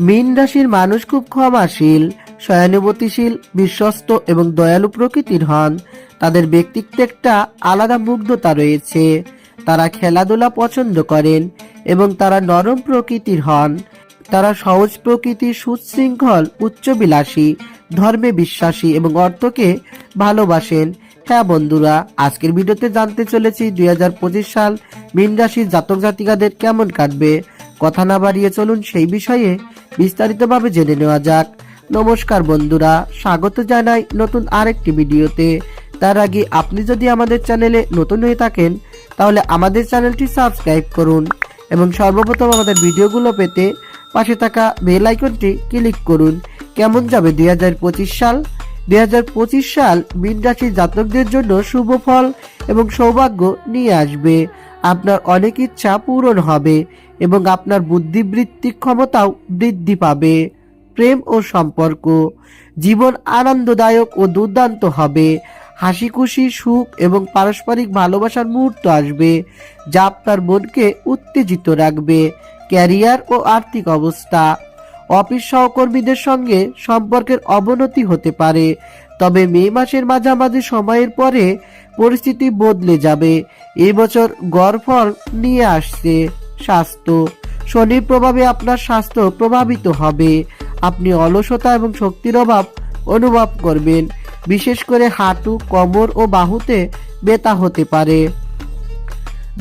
মীন রাশির মানুষ খুব ক্ষমাশীল সহানুভূতিশীল বিশ্বস্ত এবং দয়ালু প্রকৃতির হন। তাদের ব্যক্তিত্বে একটা আলাদা মুগ্ধতা রয়েছে। তারা খেলাধুলা পছন্দ করেন এবং তারা নরম প্রকৃতির হন। তারা সহজ প্রকৃতির সুশৃঙ্খল, উচ্চবিলাসী, ধর্মে বিশ্বাসী এবং অর্থকে ভালোবাসেন। হ্যাঁ বন্ধুরা, আজকের ভিডিওতে জানতে চলেছি দুই হাজার পঁচিশ সাল মীন রাশির জাতক জাতিকাদের কেমন কাটবে। কথা না বাড়িয়ে চলুন সেই বিষয়ে বিস্তারিতভাবে জেনে নেওয়া যাক। নমস্কার বন্ধুরা, স্বাগত জানাই নতুন আরেকটি ভিডিওতে। তার আগে আপনি যদি আমাদের চ্যানেলে নতুন হয়ে থাকেন, তাহলে আমাদের চ্যানেলটি সাবস্ক্রাইব করুন এবং সর্বপ্রথম আমাদের ভিডিওগুলো পেতে পাশে থাকা বেল আইকনটি ক্লিক করুন। কেমন যাবে দুই হাজার পঁচিশ সাল? দুই হাজার পঁচিশ সাল মীন রাশির জাতকদের জন্য শুভ ফল এবং সৌভাগ্য নিয়ে আসবে। আপনার অনেক ইচ্ছা পূরণ হবে এবং আপনার বুদ্ধিবৃত্তিক ক্ষমতাও বৃদ্ধি পাবে। প্রেম ও সম্পর্ক, জীবন আনন্দদায়ক ও দুর্দান্ত হবে হাসি খুশি সুখ এবং পারস্পরিক ভালোবাসার মুহূর্ত আসবে, যা আপনার মনকে উত্তেজিত রাখবে, ক্যারিয়ার ও আর্থিক অবস্থা। অফিস সহকর্মীদের সঙ্গে সম্পর্কের অবনতি হতে পারে তবে মে মাসের মাঝামাঝি সময়ের পরে পরিস্থিতি বদলে যাবে। এবছর বছর গড় ফল নিয়ে আসছে স্বাস্থ্য। শনির প্রভাবে আপনার স্বাস্থ্য প্রভাবিত হবে। আপনি অলসতা এবং শক্তির অভাব অনুভব করবেন। বিশেষ করে হাঁটু, কোমর ও বাহুতে ব্যথা হতে পারে।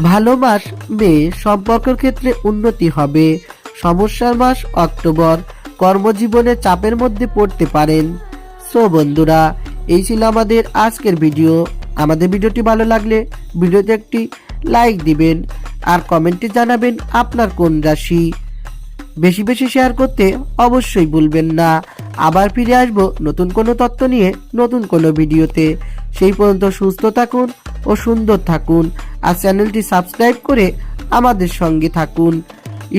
ভালো মাস মে সম্পর্কের ক্ষেত্রে উন্নতি হবে। সমস্যার মাস অক্টোবর। কর্মজীবনে চাপের মধ্যে পড়তে পারেন। সো বন্ধুরা, এই ছিল আমাদের আজকের ভিডিও। আমাদের ভিডিওটি ভালো লাগলে ভিডিওতে একটি লাইক দিবেন আর কমেন্টে জানাবেন আপনার কোন রাশি। বেশি বেশি শেয়ার করতে অবশ্যই ভুলবেন না। আবার ফিরে আসব নতুন কোনো তথ্য নিয়ে নতুন কোনো ভিডিওতে। সেই পর্যন্ত সুস্থ থাকুন ও সুন্দর থাকুন আর চ্যানেলটি সাবস্ক্রাইব করে আমাদের সঙ্গে থাকুন।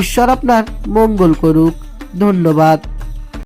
ঈশ্বর আপনার মঙ্গল করুক। ধন্যবাদ।